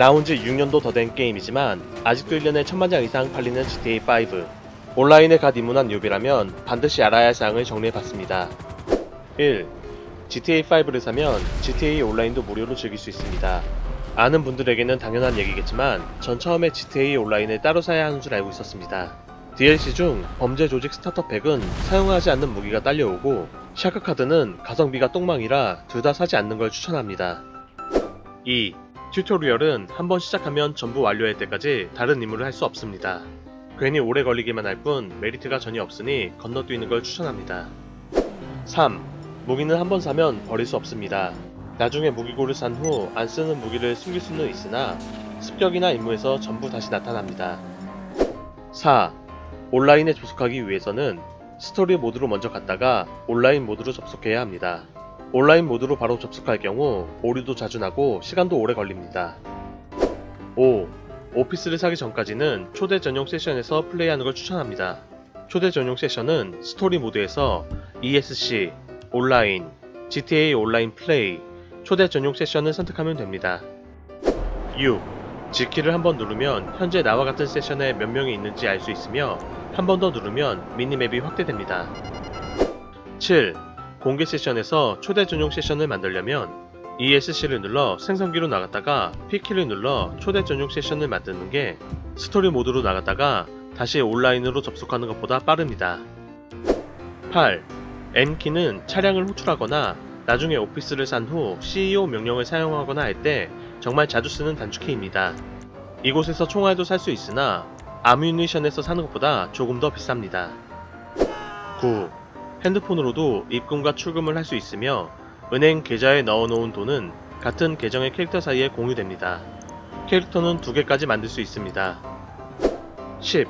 나온 지 6년도 더 된 게임이지만 아직도 1년에 천만 장 이상 팔리는 GTA5 온라인에 갓 입문한 뉴비라면 반드시 알아야 할 사항을 정리해봤습니다. 1. GTA5를 사면 GTA 온라인도 무료로 즐길 수 있습니다. 아는 분들에게는 당연한 얘기겠지만 전 처음에 GTA 온라인을 따로 사야 하는 줄 알고 있었습니다. DLC 중 범죄 조직 스타터 팩은 사용하지 않는 무기가 딸려오고 샤크 카드는 가성비가 똥망이라 둘 다 사지 않는 걸 추천합니다. 2. 튜토리얼은 한번 시작하면 전부 완료할 때까지 다른 임무를 할 수 없습니다. 괜히 오래 걸리기만 할 뿐 메리트가 전혀 없으니 건너뛰는 걸 추천합니다. 3. 무기는 한번 사면 버릴 수 없습니다. 나중에 무기고를 산 후 안 쓰는 무기를 숨길 수는 있으나 습격이나 임무에서 전부 다시 나타납니다. 4. 온라인에 접속하기 위해서는 스토리 모드로 먼저 갔다가 온라인 모드로 접속해야 합니다. 온라인 모드로 바로 접속할 경우 오류도 자주 나고 시간도 오래 걸립니다. 5. 오피스를 사기 전까지는 초대 전용 세션에서 플레이하는 걸 추천합니다. 초대 전용 세션은 스토리 모드에서 ESC, 온라인, GTA 온라인 플레이, 초대 전용 세션을 선택하면 됩니다. 6. G키를 한 번 누르면 현재 나와 같은 세션에 몇 명이 있는지 알 수 있으며 한 번 더 누르면 미니맵이 확대됩니다. 7. 공개 세션에서 초대 전용 세션을 만들려면 ESC를 눌러 생성기로 나갔다가 P키를 눌러 초대 전용 세션을 만드는 게 스토리 모드로 나갔다가 다시 온라인으로 접속하는 것보다 빠릅니다. 8. N키는 차량을 호출하거나 나중에 오피스를 산 후 CEO 명령을 사용하거나 할 때 정말 자주 쓰는 단축키입니다. 이곳에서 총알도 살 수 있으나 아뮤니션에서 사는 것보다 조금 더 비쌉니다. 9. 핸드폰으로도 입금과 출금을 할 수 있으며 은행 계좌에 넣어놓은 돈은 같은 계정의 캐릭터 사이에 공유됩니다. 캐릭터는 두 개까지 만들 수 있습니다. 10.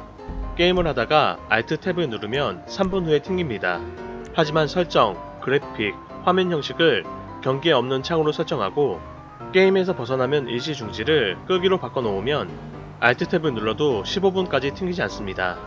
게임을 하다가 Alt 탭을 누르면 3분 후에 튕깁니다. 하지만 설정, 그래픽, 화면 형식을 경계 없는 창으로 설정하고 게임에서 벗어나면 일시 중지를 끄기로 바꿔놓으면 Alt 탭을 눌러도 15분까지 튕기지 않습니다.